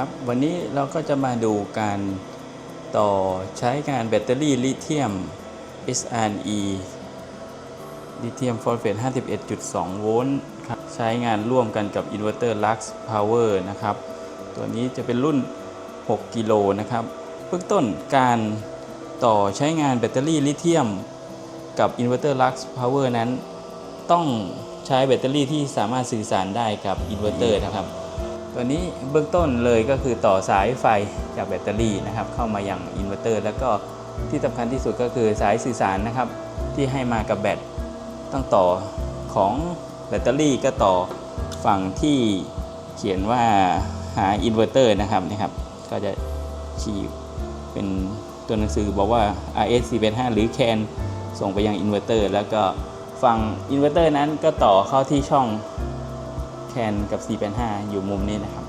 ครับวันนี้เราก็จะมาดูการต่อใช้งานแบตเตอรี่ลิเธียม SRE ลิเธียมฟอสเฟต 51.2 โวลต์ครับใช้งานร่วมกันกับอินเวอร์เตอร์ Lux Power นะครับ ตัวนี้จะเป็นรุ่น 6 กิโลนะครับเบื้องต้นการต่อใช้งานแบตเตอรี่ลิเธียมกับอินเวอร์เตอร์ Lux Power นั้น ต้องใช้แบตเตอรี่ที่สามารถสื่อสารได้กับอินเวอร์เตอร์นะครับ ตัวนี้เบื้องต้นเลยก็คือต่อสายไฟจากแบตเตอรี่นะครับเข้ามาอย่างอินเวอร์เตอร์แล้วก็ที่สำคัญที่สุดก็คือสายสื่อสารนะครับที่ให้มากับแบตต้องต่อของแบตเตอรี่ก็ต่อฝั่งที่เขียนว่าหาอินเวอร์เตอร์นะครับนะครับ ก็จะชี้เป็นตัวหนังสือบอกว่า RS 485หรือแคนส่งไปยังอินเวอร์เตอร์แล้วก็ฝั่งอินเวอร์เตอร์นั้นก็ต่อเข้าที่ช่อง นกับ 4.5 อยู่มุมนี้นะครับ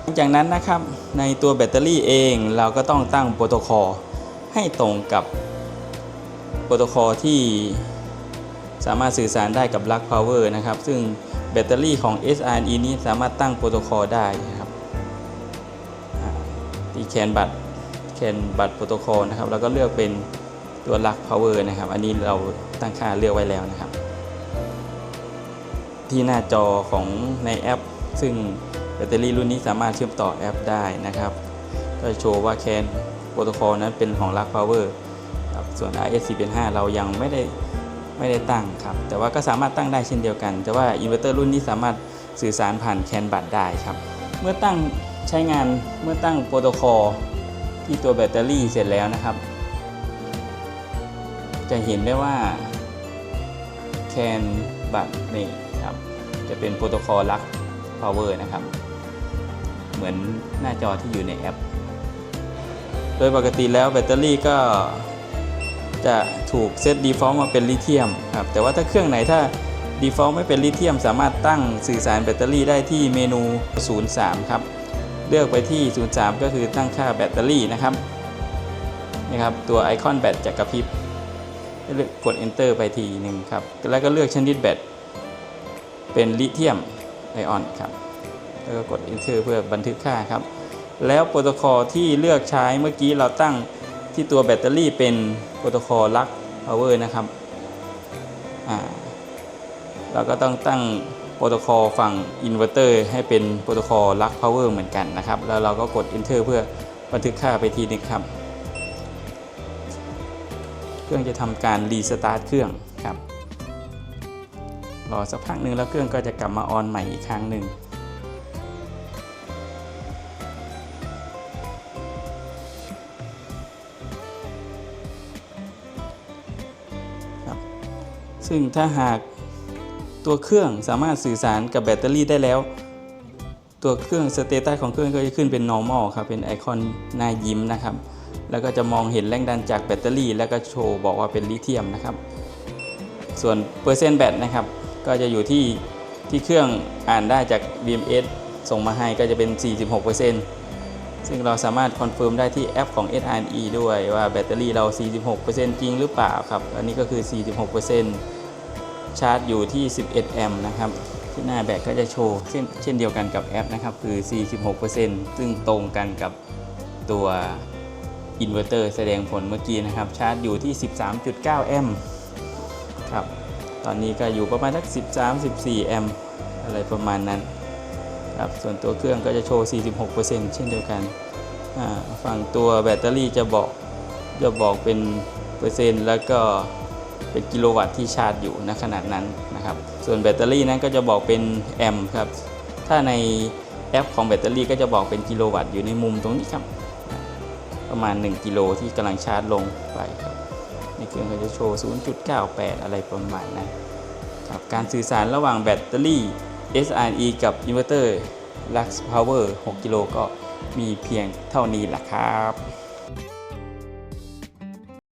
หลังจากนั้นนะครับในตัวแบตเตอรี่เองเราก็ต้องตั้งโปรโตคอลให้ตรงกับโปรโตคอลที่สามารถสื่อสารได้กับ Lux Power นะครับ ซึ่งแบตเตอรี่ของ SRE นี้สามารถตั้งโปรโตคอลได้นะครับที่แคนบัตแคนบัตโปรโตคอลนะครับ แล้วก็เลือกเป็นตัว Lux Power นะครับ อันนี้เราตั้งค่าเลือกไว้แล้วนะครับ ที่หน้าจอของในแอป ซึ่งแบตเตอรี่รุ่นนี้สามารถเชื่อมต่อแอปได้นะครับก็โชว์ว่าแคนโปรโตคอลนั้นเป็นของ Lux Power ครับส่วน RS 4 5 เรายังไม่ได้ไม่ได้ตั้งครับ แต่ว่าก็สามารถตั้งได้เช่นเดียวกัน แต่ว่าอินเวอร์เตอร์รุ่นนี้สามารถสื่อสารผ่านแคนบัตได้ครับ เมื่อตั้งใช้งานเมื่อตั้งโปรโตคอลที่ตัวแบตเตอรี่เสร็จแล้วนะครับ จะเห็นได้ว่าแคนบัตนี่ ครับ จะเป็นโปรโตคอลลัก power นะครับ เหมือนหน้าจอที่อยู่ในแอป โดยปกติแล้วแบตเตอรี่ก็จะถูกเซต default มาเป็นลิเธียมครับ แต่ว่าถ้าเครื่องไหนถ้า default ไม่เป็นลิเธียม สามารถตั้งสื่อสารแบตเตอรี่ได้ที่เมนู 03 ครับ เลือกไปที่ 03 ก็คือตั้งค่าแบตเตอรี่นะครับนะครับตัวไอคอนแบตจะกระพริบกด enter ไปทีหนึ่งครับ แล้วก็เลือกชนิดแบต เป็นลิเธียมไอออนครับแล้วก็กด enter เพื่อบันทึกค่าครับ แล้วโปรโตคอลที่เลือกใช้เมื่อกี้เราตั้งที่ตัวแบตเตอรี่เป็นโปรโตคอลลัก power นะครับอ่าเราก็ต้องตั้งโปรโตคอลฝั่งอินเวอร์เตอร์ให้เป็นโปรโตคอลลัก power เหมือนกันนะครับ แล้วเราก็กด enter เพื่อบันทึกค่าไปทีนึงครับ เครื่องจะทำการรีสตาร์ทเครื่องครับ รอสักพักหนึ่งแล้วเครื่องก็จะกลับมาออนใหม่อีกครั้งหนึ่งครับซึ่งถ้าหากตัวเครื่องสามารถสื่อสารกับแบตเตอรี่ได้แล้ว ตัวเครื่องสเตตัสของเครื่องก็จะขึ้นเป็น normal ครับ เป็นไอคอนหน้ายิ้มนะครับ แล้วก็จะมองเห็นแรงดันจากแบตเตอรี่ แล้วก็โชว์บอกว่าเป็นลิเธียมนะครับ ส่วนเปอร์เซ็นต์แบตนะครับ ก็จะอยู่ที่ที่เครื่องอ่านได้จาก BMS ส่งมาให้ก็จะเป็น 46%ซึ่งเราสามารถคอนเฟิร์มได้ที่แอปของ SRE ด้วยว่าแบตเตอรี่เรา 46%จริงหรือเปล่าครับ อันนี้ก็คือ 46%ชาร์จอยู่ที่ 11 แอมป์นะครับ ที่หน้าแบตก็จะโชว์เช่นเช่นเดียวกันกับแอปนะครับคือ 46%ซึ่งตรงกันกับตัวอินเวอร์เตอร์แสดงผลเมื่อกี้นะครับ ชาร์จอยู่ที่ 13.9 แอมป์ครับ ตอนนี้ก็อยู่ประมาณสัก13-14 แอมป์อะไรประมาณนั้นครับส่วนตัวเครื่องก็จะโชว์ 46%เช่นเดียวกันฝั่งตัวแบตเตอรี่จะบอกจะบอกเป็นเปอร์เซ็นต์แล้วก็เป็นกิโลวัตต์ที่ชาร์จอยู่ณขนาดนั้นนะครับ ส่วนแบตเตอรี่นั้นก็จะบอกเป็นแอมป์ครับ ถ้าในแอปของแบตเตอรี่ก็จะบอกเป็นกิโลวัตต์อยู่ในมุมตรงนี้ครับ ประมาณ 1 กิโลที่กำลังชาร์จลงไปครับ ในเครื่องก็จะโชว์ 0.98 อะไรประมาณนั้นครับการสื่อสารระหว่างแบตเตอรี่ SRE กับอินเวอร์เตอร์ Lux Power 6 กิโลก็มีเพียงเท่านี้แหละครับ